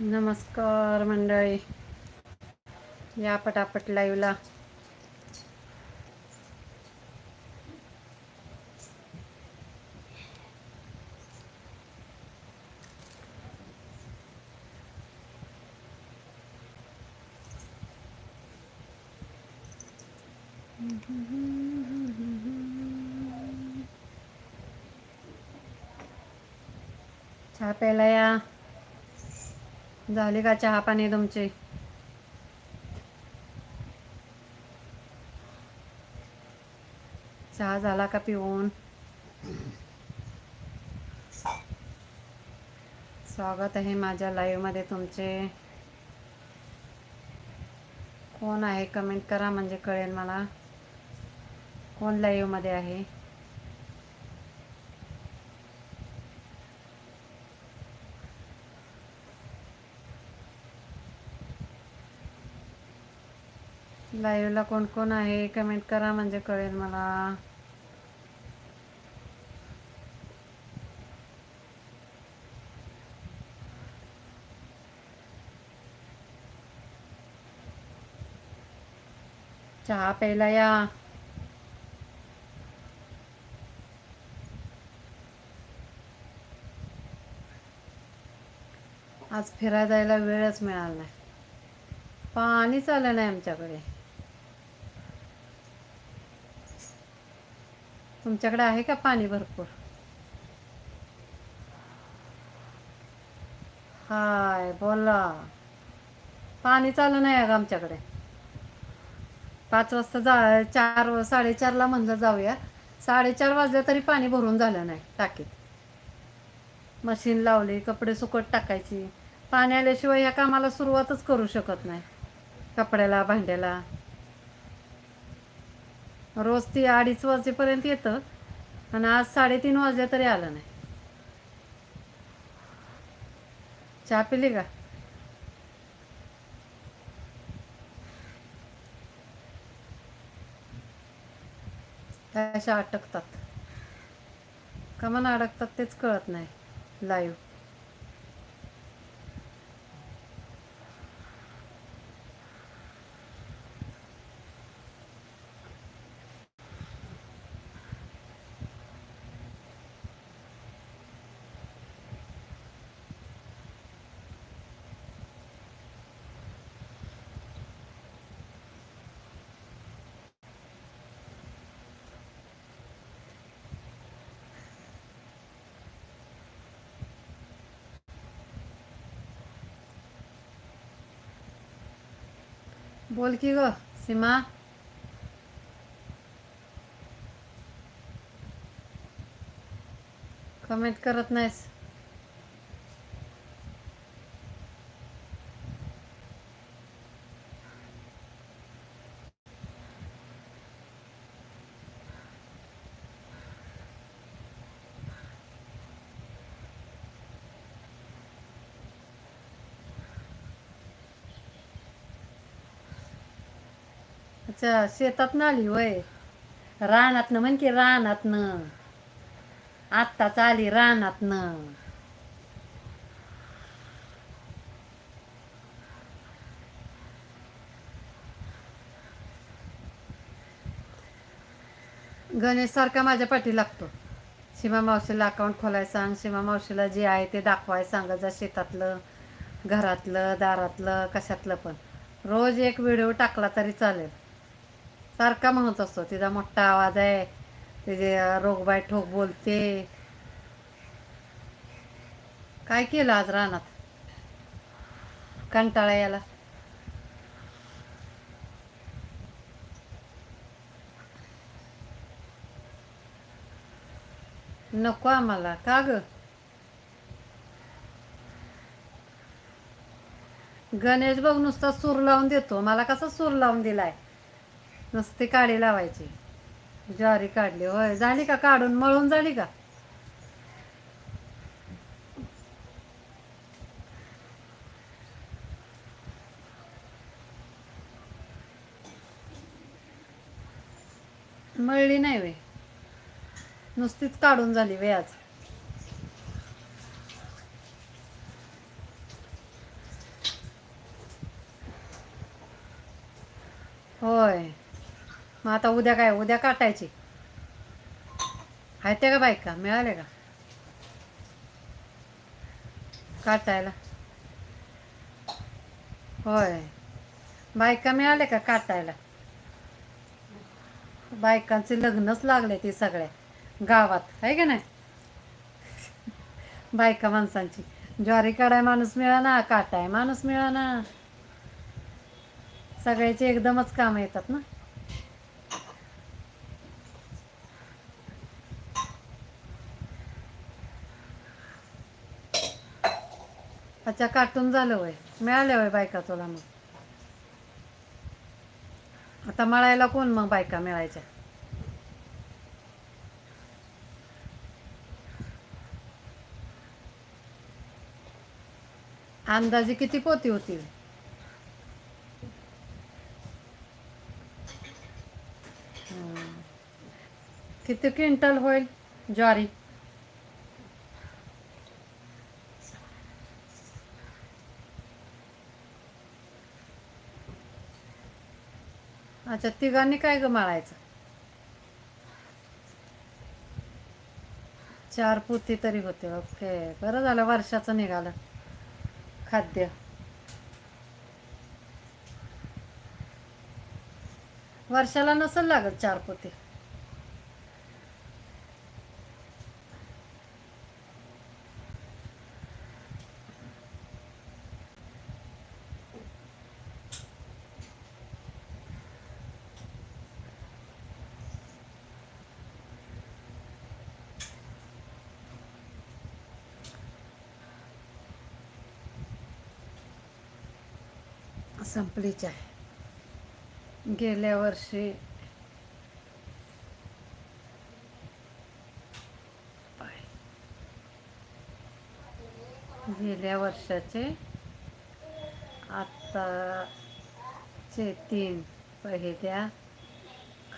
नमस्कार मंडळी. या पटापट लाईव्हला चहा प्यायला या. झाले का चहा पाणी तुमचे? चहा झाला का पिऊन? स्वागत आहे माझ्या लाईव्हमध्ये तुमचे. कोण आहे? कमेंट करा म्हणजे कळेल मला. कोण लाईव्हमध्ये आहे? लाईव्हला कोण कोण आहे? कमेंट करा म्हणजे कळेल मला. चहा प्यायला या. आज फिरायला जायला वेळच मिळाला नाही. पाणीच आलं नाही आमच्याकडे. तुमच्याकडे आहे का पाणी भरपूर? हाय बोला. पाणी चालू नाही आहे आमच्याकडे. पाच वाजता जा चार साडेचारला म्हणलं जाऊया. साडेचार वाजले तरी पाणी भरून झालं नाही टाकीत. मशीन लावली कपडे सुकट टाकायची. पाणी आल्याशिवाय ह्या कामाला सुरुवातच करू शकत नाही. कपड्याला भांड्याला. रोज ती अडीच वाजेपर्यंत येतं आणि आज साडेतीन वाजले तरी आलं नाही. चहा पिली का? अशा अटकतात. का अडकतात तेच कळत नाही. लाईव्ह बोल की ग सीमा. कमेंट करत नाहीस. अच्छा शेतात आली वय रानातनं म्हण की रानातनं. आत्ताच आली रानातनं. गणेश सारखा माझ्या पाठी लागतो. सीमा मावशीला अकाउंट खोलाय सांग. सीमा मावशीला जे आहे ते दाखवाय सांगा. जा शेतातलं घरातलं दारातलं कशातलं पण. रोज एक व्हिडिओ टाकला तरी चालेल. सारखा म्हणत असतो तिचा मोठा आवाज आहे तिचे रोगबाय ठोक बोलते. काय केलं आज रानात? कंटाळा याला नको आम्हाला का ग? गणेश बघ नुसता सूर लावून देतो मला कसा सूर लावून दिलाय? नुसते काढी लावायची. ज्वारी काढली होय. झाली का काढून? मळून झाली का? मळली नाही वे. नुसतीच काढून झाली वे आज. होय. मग आता उद्या काय? उद्या काटायची. आहेत त्या का बायका? मिळाले का? काटायला. होय. बायका मिळाले का काटायला? बायकांचे लग्नच लागले ते सगळ्या. गावात. आहे का नाही? बायका माणसांची. ज्वारी काढाय माणूस मिळाना काटाय माणूस मिळाना. सगळ्याचे एकदमच काम येतात ना? अच्छा काटून झालं वय. मिळाल्या वय बायका तुला मग. आता मळायला कोण मग बायका मिळायच्या? अंदाजे किती पोती होती? किती क्विंटल होईल ज्वारी? अच्छा तिघांनी काय ग माळायचं? चार पोती तरी होते ओके. बरं झालं वर्षाचं निघालं. खाद्य. वर्षाला नसेल लागत चार पोती. संपलीच आहे गेल्या वर्षी पाय. गेल्या वर्षाचे आत्ताचे तीन पहिल्या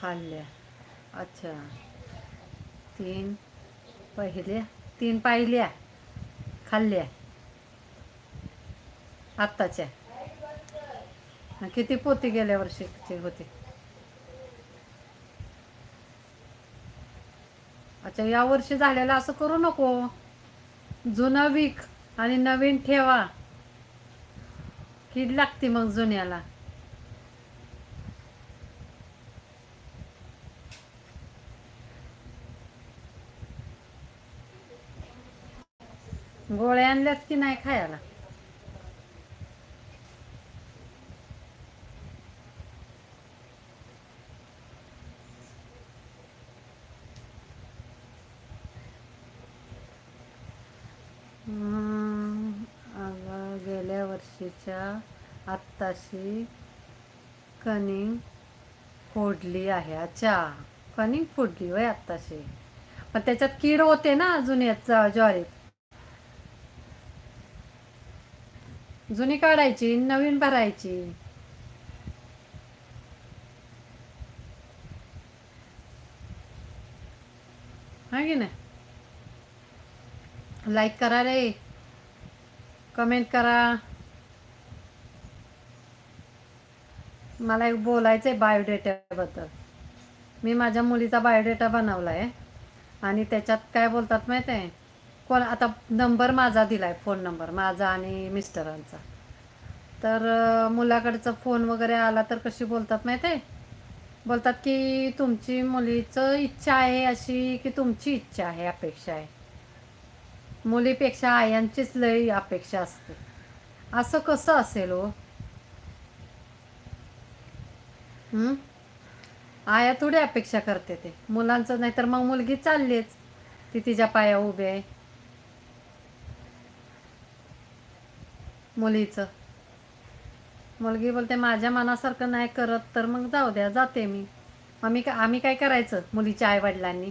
खाल्ल्या. अच्छा. तीन पहिल्या तीन पाहिल्या खाल्ल्या. आत्ताच्या. किती पोती गेल्या वर्षीचे होते? अच्छा या वर्षी झालेलं असं करू नको. जुनं विक आणि नवीन ठेवा. कीड लागते मग जुन्याला? गोळ्या आणल्यात की नाही खायला? गेल्या आत्ताशी कनिंग फोडली आहे. अच्छा कनिंग फोडली होय आत्ताशी. पण त्याच्यात कीड होते ना अजून याचा ज्वारीत. जुनी काढायची नवीन भरायची. हा की नाही? लाईक करा रे. कमेंट करा. मला एक बोलायचं आहे बायोडेटाबद्दल मी माझ्या मुलीचा बायोडेटा बनवला आहे आणि त्याच्यात काय बोलतात माहीत आहे कोण आता नंबर माझा दिला आहे फोन नंबर माझा आणि मिस्टरांचा तर मुलाकडचा फोन वगैरे आला तर कशी बोलतात माहीत आहे बोलतात की तुमची मुलीचं इच्छा आहे अशी की तुमची इच्छा आहे अपेक्षा आहे. मुलीपेक्षा आयांचीच लई अपेक्षा असते. असं कसं असेल हो हं? आया थोडी अपेक्षा करते ते. मुलांचं नाही तर मग मुलगी चाललीच. ती तिच्या पाया उभी आहे. मुलीचं. मुलगी बोलते माझ्या मनासारखं नाही करत तर मग जाऊ द्या जाते मी. आम्ही का आम्ही काय करायचं मुलीच्या आईवडिलांनी?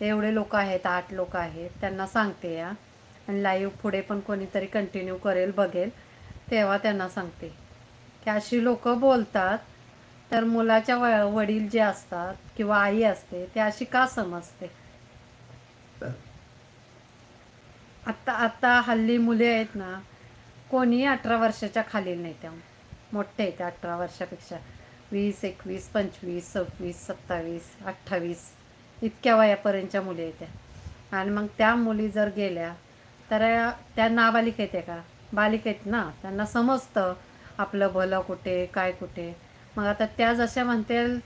एवढे लोक आहेत आठ लोक आहेत त्यांना सांगते या आणि लाईव्ह पुढे पण कोणीतरी कंटिन्यू करेल बघेल तेव्हा त्यांना सांगते. की अशी लोक बोलतात तर मुलाच्या व वडील जे असतात किंवा आई असते ते अशी का समजते? आत्ता आत्ता हल्ली मुले आहेत ना कोणीही अठरा वर्षाच्या खालील नाही त्या. मोठे आहेत अठरा वर्षापेक्षा. वीस एकवीस पंचवीस सव्वीस सत्तावीस अठ्ठावीस इतक्या वयापर्यंतच्या मुली आहेत त्या. आणि मग त्या मुली जर गेल्या तर त्या नाबालिक आहेत का? बालिक आहेत ना? त्यांना समजतं आपलं भलं कुठे काय कुठे. मग आता त्या जशा म्हणतील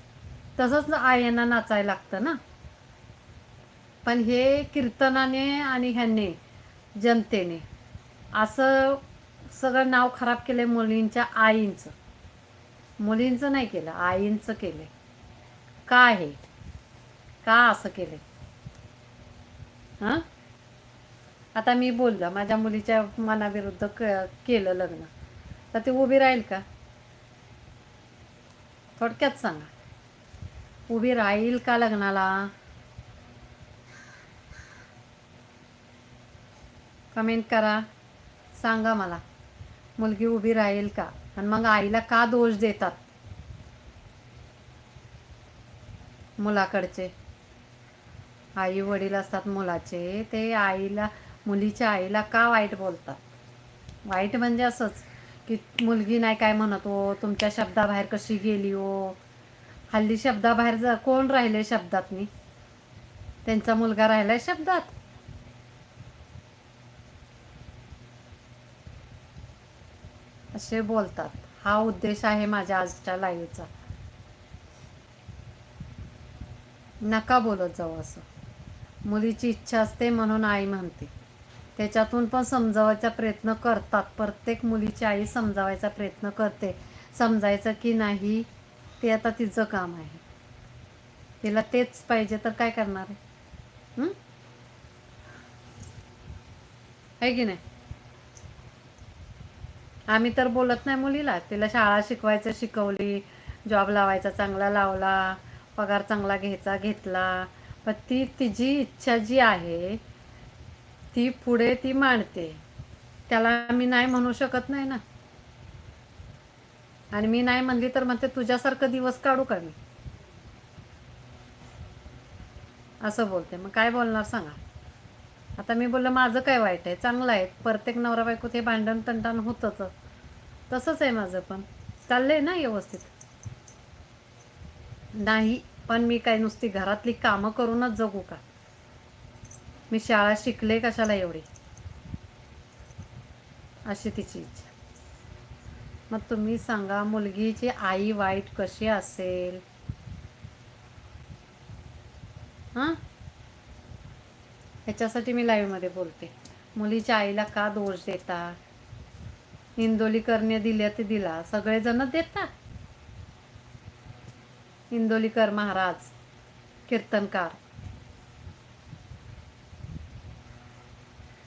तसंच आयांना नाचायला लागतं ना? पण हे कीर्तनाने आणि ह्यांनी जनतेने असं सगळं नाव खराब केलं मुलींच्या आईंचं. मुलींचं नाही केलं आईंचं केलं का आहे का असं केलं हां? आता मी बोललं माझ्या मुलीच्या मनाविरुद्ध क केलं लग्न. तर ते उभी राहील का? थोडक्यात सांगा. उभी राहील का लग्नाला? कमेंट करा. सांगा मला. मुलगी उभी राहील का? आणि मग आईला का दोष देतात? मुलाकडचे. आई वडील असतात मुलाचे ते आईला मुलीच्या आईला का वाईट बोलतात? वाईट म्हणजे असंच. की मुलगी नाही काय म्हणत हो तुमच्या शब्दाबाहेर कशी गेली हो? हल्ली शब्दाबाहेर जा कोण राहिले शब्दातनी त्यांचा मुलगा राहिलाय शब्दात. असे बोलतात. हा उद्देश आहे माझ्या आजच्या लाईव्हचा नका बोलत जाऊ असं. मुलीची इच्छा असते म्हणून आई म्हणते. त्याच्यातून पण समजावायचा प्रयत्न करतात. प्रत्येक मुलीची आई समजावायचा प्रयत्न करते. समजायचं की नाही ते आता तिचं काम आहे. तिला तेच पाहिजे तर काय करणार आहे? आहे की नाही? आम्ही तर बोलत नाही मुलीला. तिला शाळा शिकवायचं शिकवली जॉब लावायचा चांगला लावला पगार चांगला घ्यायचा घेतला. पण ती तिची इच्छा जी आहे ती पुढे ती मांडते. त्याला मी नाही म्हणू शकत नाही ना. आणि मी नाही म्हणली तर म्हणते तुझ्यासारखं दिवस काढू का मी? असं बोलते. मग काय बोलणार सांगा. आता मी बोललं माझं काय वाईट आहे? चांगलं आहे. प्रत्येक नवरा बायको ते भांडण तंटाण होतंच. तसंच आहे माझं पण. चाललंय ना व्यवस्थित? नाही पण मी काय नुसती घरातली कामं करूनच जगू का? मी शाळा शिकले कशाला एवढी? अशी तिची इच्छा. मग तुम्ही सांगा मुलगीची आई वाईट कशी असेल? हां? ह्याच्यासाठी मी लाईव्हमध्ये बोलते. मुलीच्या आईला का दोष देता? इंदोलीकरने दिल्या ते दिला. सगळेजण देतात. इंदोलीकर महाराज कीर्तनकार.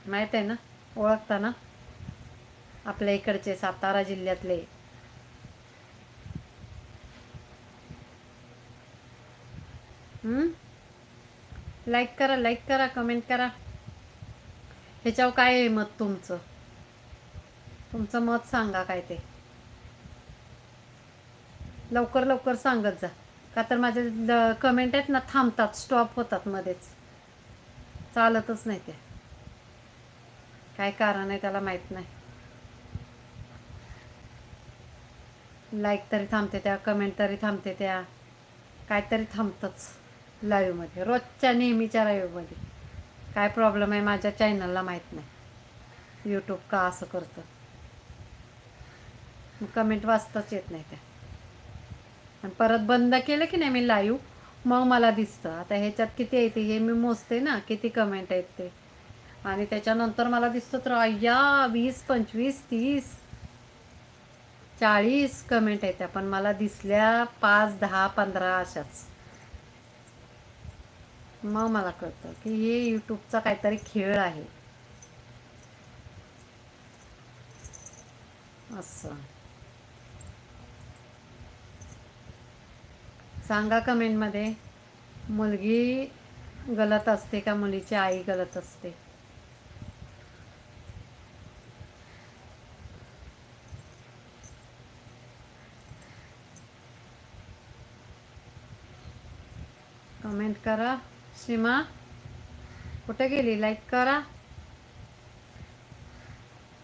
माहीत आहे ना? ओळखता ना आपल्या इकडचे सातारा जिल्ह्यातले. लाईक करा लाईक करा कमेंट करा. ह्याच्यावर काय आहे मत तुमचं? तुमचं मत सांगा काय ते? लवकर लवकर सांगत जा. का तर माझे कमेंट आहेत ना थांबतात स्टॉप होतात मध्येच. चालतच नाही ते. काय कारण आहे त्याला माहीत नाही. लाईक तरी थांबते त्या कमेंट तरी थांबते त्या. काहीतरी थांबतंच लाईव्हमध्ये रोजच्या नेहमीच्या लाईव्हमध्ये काय प्रॉब्लेम आहे माझ्या चॅनलला माहीत नाही. यूट्यूब का असं करतं? कमेंट वाचताच येत नाही त्या. आणि परत बंद केलं की नाही मी लाईव्ह मग मला दिसतं. आता ह्याच्यात किती येते हे मी मोजते ना किती कमेंट आहेत ते? आणि त्याच्यानंतर मला दिसतं तर अय्या वीस पंचवीस तीस चाळीस कमेंट आहेत त्या पण मला दिसल्या पाच दहा पंधरा अशाच. मग मला कळतं की हे यूट्यूबचा काहीतरी खेळ आहे. असं. सांगा कमेंटमध्ये मुलगी गलत असते का मुलीची आई गलत असते? कमेंट करा. सीमा कुठे गेली? लाईक करा.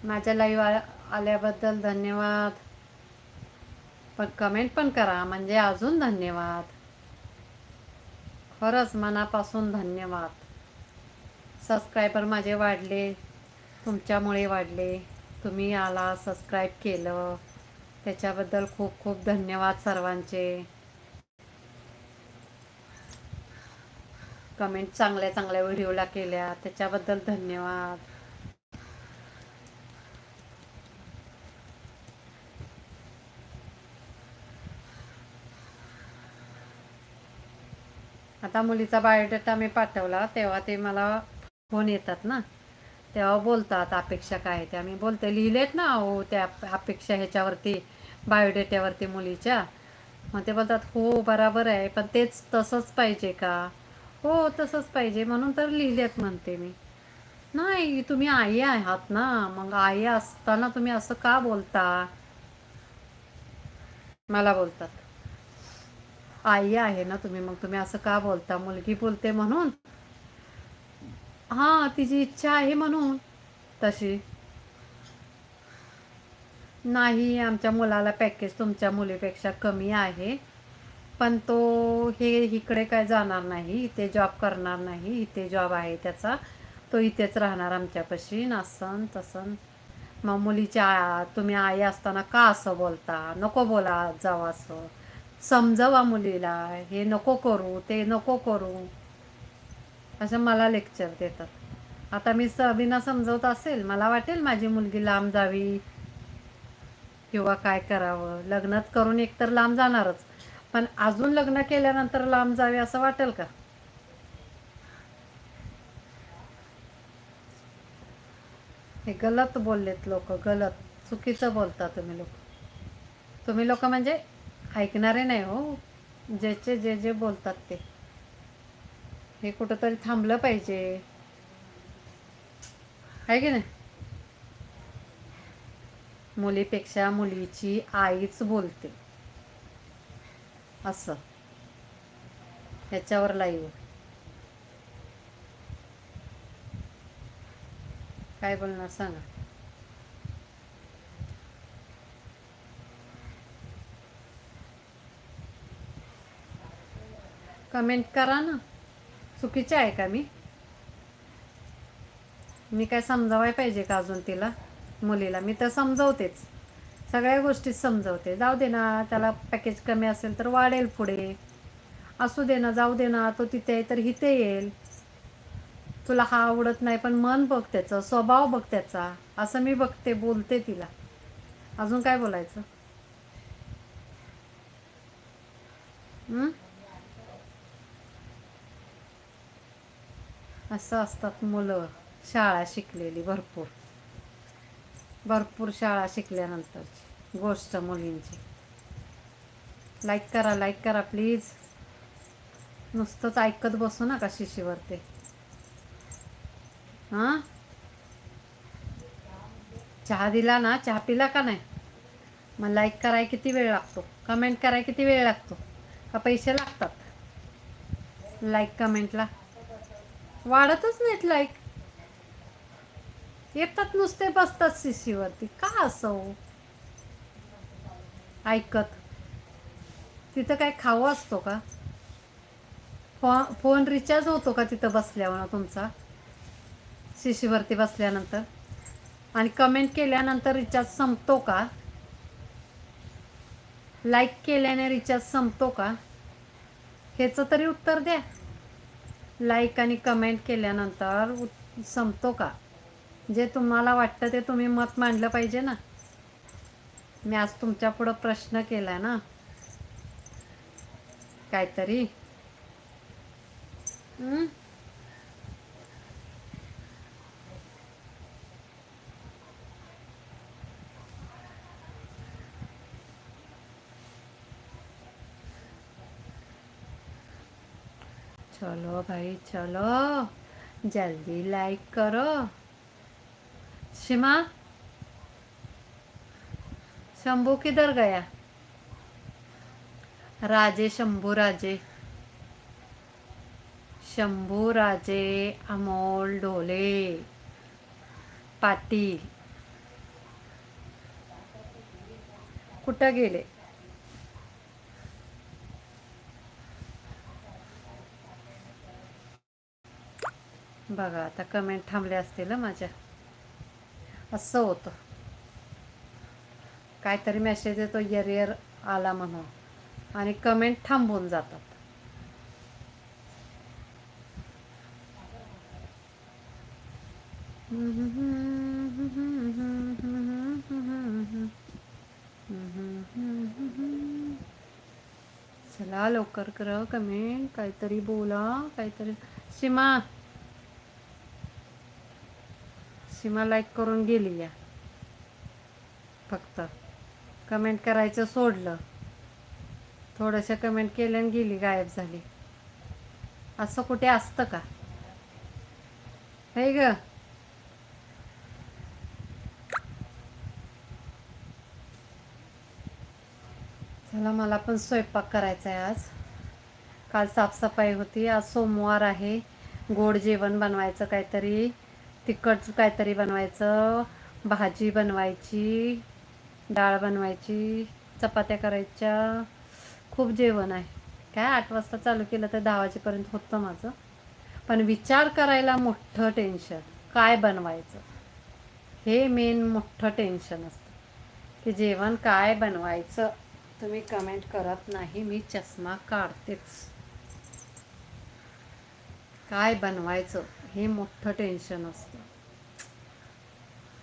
माझ्या लाईव्ह आल्याबद्दल धन्यवाद. पण कमेंट पण करा. म्हणजे अजून धन्यवाद. खरंच मनापासून धन्यवाद. सबस्क्रायबर माझे वाढले. तुमच्यामुळे वाढले. तुम्ही आला सबस्क्राईब केलं. त्याच्याबद्दल खूप खूप धन्यवाद सर्वांचे. कमेंट चांगल्या चांगल्या व्हिडिओला केल्या. त्याच्याबद्दल धन्यवाद. आता मुलीचा बायोडेटा मी पाठवला तेव्हा ते मला फोन येतात ना. तेव्हा बोलतात अपेक्षा काय त्या. मी बोलते लिहिलेत ना हो त्या अपेक्षा ह्याच्यावरती बायोडेट्यावरती मुलीच्या. मग ते बोलतात हो बराबर आहे. पण तेच तसंच पाहिजे का? हो तसंच पाहिजे. म्हणून तर लिहिलेत म्हणते मी. नाही तुम्ही आई आहात ना. मग आई असताना तुम्ही असं का बोलता? मला बोलतात. आई आहे ना तुम्ही मग तुम्ही असं का बोलता? मुलगी बोलते म्हणून? हां तिची इच्छा आहे म्हणून. तशी. नाही आमच्या मुलाला पॅकेज तुमच्या मुलीपेक्षा कमी आहे. पण तो हे इकडे काय जाणार नाही इथे जॉब करणार नाही इथे जॉब आहे त्याचा. तो इथेच राहणार आमच्यापाशी. नसन तसन मग मुलीच्या तुम्ही आई असताना का असं बोलता? नको बोला जावं असं. समजवा मुलीला. हे नको करू ते नको करू. असं मला लेक्चर देतात. आता मी सबिना समजवत असेल मला वाटेल माझी मुलगी लांब जावी. किंवा काय करावं? लग्नात करून एकतर लांब जाणारच. पण अजून लग्न केल्यानंतर लांब जावे असं वाटेल का? हे गलत बोललेत लोक गलत. चुकीचं बोलता तुम्ही लोक. तुम्ही लोक म्हणजे ऐकणारे नाही हो. ज्याचे जे जे बोलतात ते. हे कुठंतरी थांबलं पाहिजे. आहे की नाही? मुलीपेक्षा मुलीची आईच बोलते. असं. ह्याच्यावर लाईव्ह काय बोलणार सांगा. कमेंट करा ना. चुकीचे आहे का मी? मी काय समजावाय पाहिजे का अजून तिला? मुलीला. मी तर समजवतेच. सगळ्या गोष्टी समजवते. जाऊ दे ना त्याला पॅकेज कमी असेल तर वाढेल पुढे. असू दे ना जाऊ दे ना तो तिथे आहे तर इथे येईल. तुला हा आवडत नाही पण मन बघ त्याचं स्वभाव बघ त्याचा. असं मी बघते बोलते तिला. अजून काय बोलायचं? असं असतात मुलं शाळा शिकलेली भरपूर. भरपूर शाळा शिकल्यानंतरची गोष्ट मुलींची. लाईक करा लाईक करा प्लीज नुसतंच ऐकत बसू नका शिशीवर ते हां? चहा दिला ना? चहा पिला का नाही? मग लाईक कराय किती वेळ लागतो? कमेंट कराय किती वेळ लागतो? का पैसे लागतात? लाईक कमेंटला वाढतच नाहीत लाईक येतात नुसते बसतात शिशीवरती का असं हो? ऐकत. तिथं काय खाऊ असतो का? फो फोन रिचार्ज होतो का तिथं बसल्यावर तुमचा? शिशीवरती बसल्यानंतर. आणि कमेंट केल्यानंतर रिचार्ज संपतो का? लाईक केल्याने रिचार्ज संपतो का? ह्याचं तरी उत्तर द्या. लाईक आणि कमेंट केल्यानंतर उत- संपतो का? जे तुम्हाला वाटतं ते तुम्ही मत मांडलं पाहिजे ना. मी आज तुमच्या पुढं प्रश्न केला ना. काहीतरी. चलो भाई चलो. जल्दी लाइक करो. शिमा? शंभू किधर गया? राजे शंभू राजे। शंभू राजे अमोल ढोले। पाटील। कुठं गेले? बघा आता कमेंट थांबले असतील माझ्या. असं होतं. काहीतरी मेसेज येतो एरियर आला म्हणून. आणि कमेंट थांबून जातात. चला लवकर कर कमेंट काहीतरी बोला काहीतरी. सीमा सीमा लाईक करून गेली या. फक्त. कमेंट करायचं सोडलं. थोडंसं कमेंट केलं आणि गेली गायब झाली. असं कुठे असतं का? हे ग? चला मला पण स्वयंपाक करायचा आहे आज. काल साफसफाई होती. आज सोमवार आहे. गोड जेवण बनवायचं काहीतरी. तिखट काहीतरी बनवायचं भाजी बनवायची डाळ बनवायची चपात्या करायच्या. खूप जेवण आहे. काय आठ वाजता चालू केलं तर दहा वाजेपर्यंत होतं माझं. पण विचार करायला मोठं टेन्शन काय बनवायचं? हे मेन मोठं टेन्शन असतं. की जेवण काय बनवायचं? तुम्ही कमेंट करत नाही मी चष्मा काढतेच. काय बनवायचं? हे मोठं टेन्शन असतं.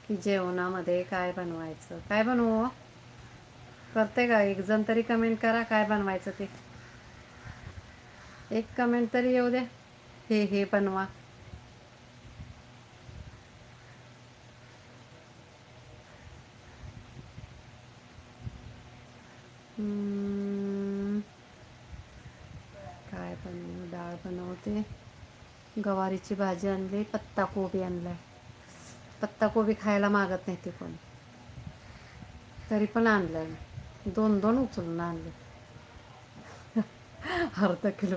की जेवणामध्ये काय बनवायचं? काय बनवू हो? करते का? एक जण तरी कमेंट करा काय बनवायचं ते. एक कमेंट तरी येऊ द्या हे हे बनवा हम्म. काय बनवू डाळ बनवते गवारीची भाजी आणली पत्ताकोबी आणलाय. पत्ताकोबी खायला मागत नाही ते कोण. तरी पण आणलंय दोन दोन उचलून आणले. अर्धा किलो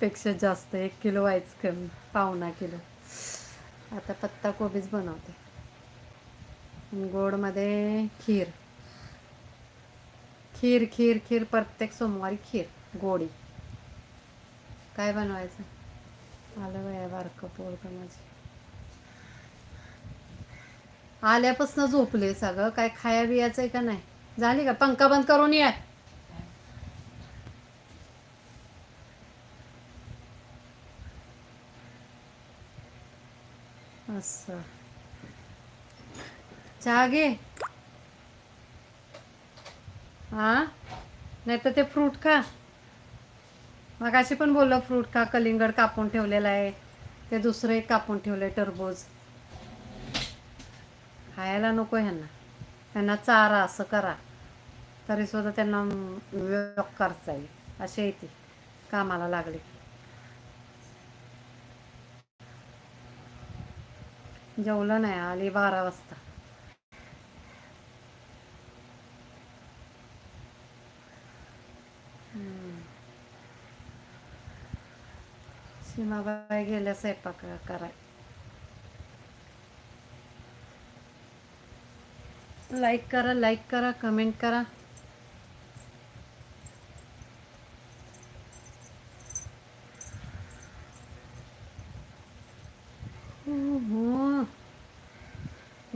पेक्षा जास्त एक किलो व्हायच कमी पावणा किलो. आता पत्ता कोबीच बनवते. गोडमध्ये खीर. खीर खीर खीर प्रत्येक सोमवारी खीर गोडी. काय बनवायचं? आलं बाया बारकं पोरगं माझं. आल्यापासून झोपले सगळं. काय खाया बियाचं आहे का नाही? झाली का? पंखा बंद करून या. असं. चहा घे. हा नाही तर ते फ्रूट खा. मग अशी पण बोललं फ्रूट का कलिंगड कापून ठेवलेलं आहे ते दुसरं एक कापून ठेवलं आहे टरबूज. खायला नको ह्यांना. त्यांना चारा असं करा. तरी सुद्धा त्यांना व्यक्त करता येईल. असे येते कामाला लागले. जेवलं नाही आली बारा वाजता. सीमाबाई गेल्या स्वयंपाक कराय लाईक करा लाईक करा कमेंट करा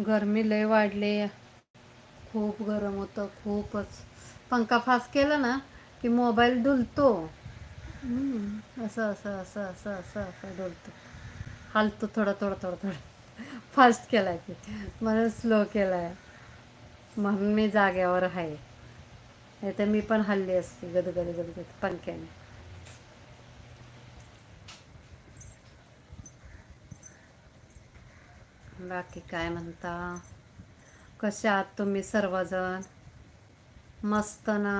गरमी लय वाढले खूप गरम होतं खूपच. पंखा फास्ट केला ना की मोबाईल डुलतो असं असं असं असं असं असं डोलतो. हालतो थोडं थोडं थोडं थोडं. फास्ट केला आहे की. म्हणून स्लो केला आहे म्हणून मी जाग्यावर आहे. नाही तर मी पण हल्ली असते. गदगद गदगद पंख्याने. बाकी काय म्हणता? कसे आहात तुम्ही सर्वजण? मस्त ना?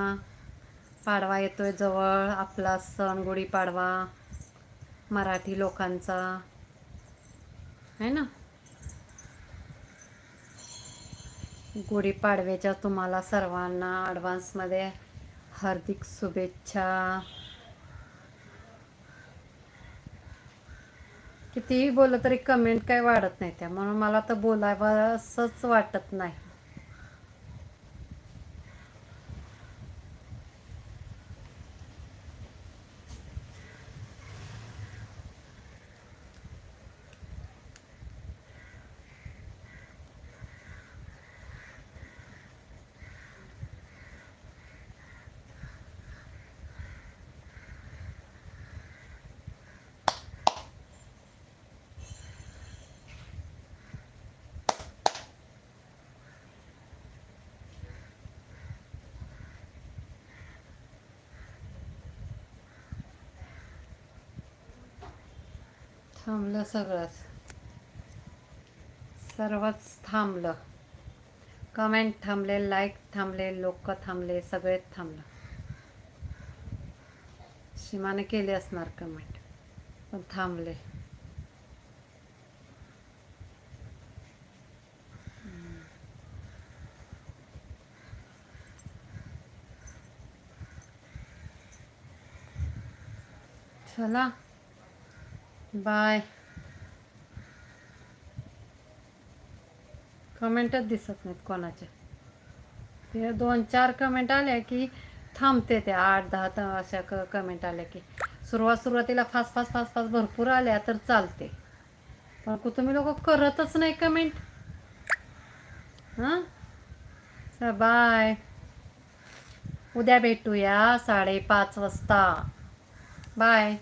पाडवा येतोय जवळ आपला सण गुढीपाडवा मराठी लोकांचा. आहे ना? गुढीपाडव्याच्या तुम्हाला सर्वांना ॲडव्हान्समध्ये हार्दिक शुभेच्छा. कितीही बोललं तरी कमेंट काही वाढत नाही त्या. म्हणून मला तर बोलावं असंच वाटत नाही. थांबलं सगळंच. सर्वच थांबलं. कमेंट थांबले लाईक थांबले लोक थांबले सगळेच थांबलं. सीमाने केले असणार कमेंट पण थांबले. चला. बाय. कमेंटच दिसत नाहीत कोणाचे. ते दोन चार कमेंट आल्या की थांबते ते आठ दहा त अशा क कमेंट आल्या की. सुरुवात सुरुवातीला फास फास फास फास भरपूर आल्या तर चालते. पण तुम्ही लोक करतच नाही कमेंट हां? बाय. उद्या भेटूया साडेपाच वाजता. बाय.